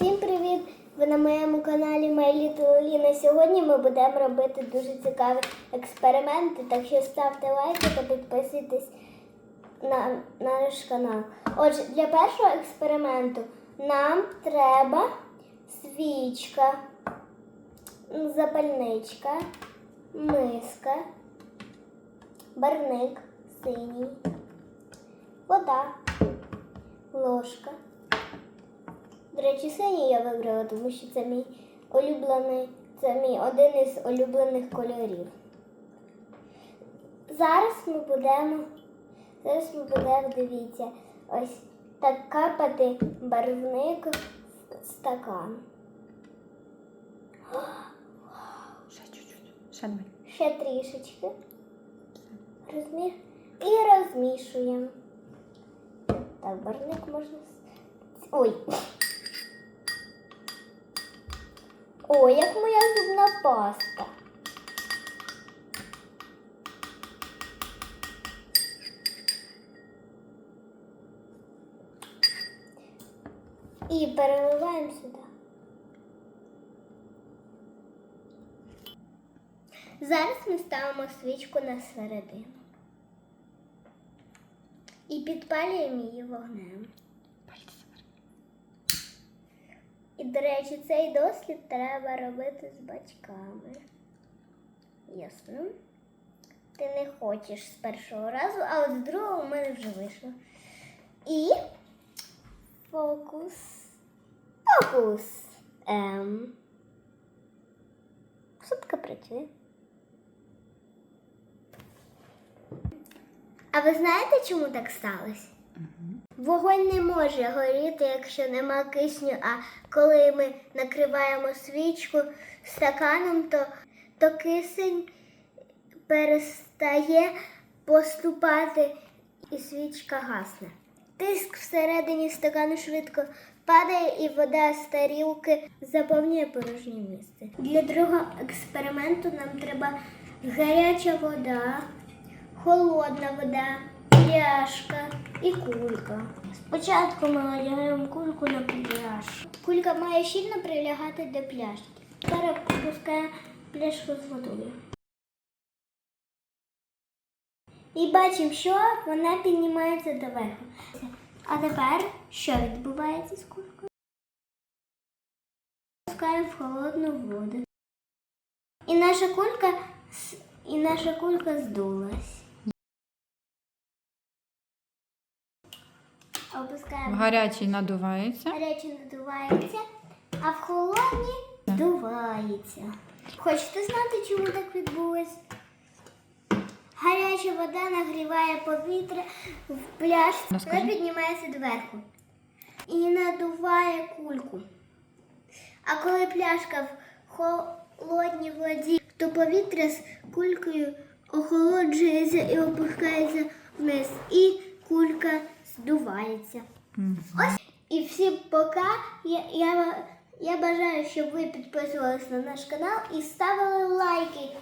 Всім привіт! Ви на моєму каналі My Little. Сьогодні ми будемо робити дуже цікаві експерименти, так що ставте лайки та підписуйтесь на наш канал. Отже, для першого експерименту нам треба свічка, запальничка, миска, барник синій, вода, ложка. До речі, синій я вибрала, тому що це мій улюблений, це мій один із улюблених кольорів. Зараз ми будемо, зараз ми будемо, дивіться, ось так капати барвник в стакан. Ще чуть-чуть. Ще давай. Ще трішечки. Розміш... І розмішуємо. Так, барвник можна. Ой. Ой, як моя зубна паста. І переливаємо сюди. Зараз ми ставимо свічку на середину і підпалюємо її вогнем. До речі, цей дослід треба робити з батьками. Ясно. Ти не хочеш з першого разу, а от з другого в мене вже вийшло. І фокус. Фокус. Ем. Сутка працює. А ви знаєте, чому так сталося? Вогонь не може горіти, якщо нема кисню, а коли ми накриваємо свічку стаканом, то, то кисень перестає поступати і свічка гасне. Тиск всередині стакану швидко падає і вода з тарілки заповнює порожнє місце. Для другого експерименту нам треба гаряча вода, холодна вода, пляшка і кулька. Спочатку ми одягаємо кульку на пляшку. Кулька має щільно прилягати до пляшки. Зараз опускаємо пляшку з водою. І бачимо, що вона піднімається доверху. А тепер що відбувається з кулькою? Опускаємо в холодну воду. І наша кулька, і наша кулька здулась. В Опускаємо. гарячій надувається. Гарячий надувається, а в холодній здувається. Хочете знати, чому так відбулося? Гаряча вода нагріває повітря в пляшці, вона піднімається доверху і надуває кульку. А коли пляшка в холодній воді, то повітря з кулькою охолоджується і опускається вниз, і кулька здувається. Мгм. Ось і всім пока. Я, я, я бажаю, щоб ви підписувалися на наш канал і ставили лайки.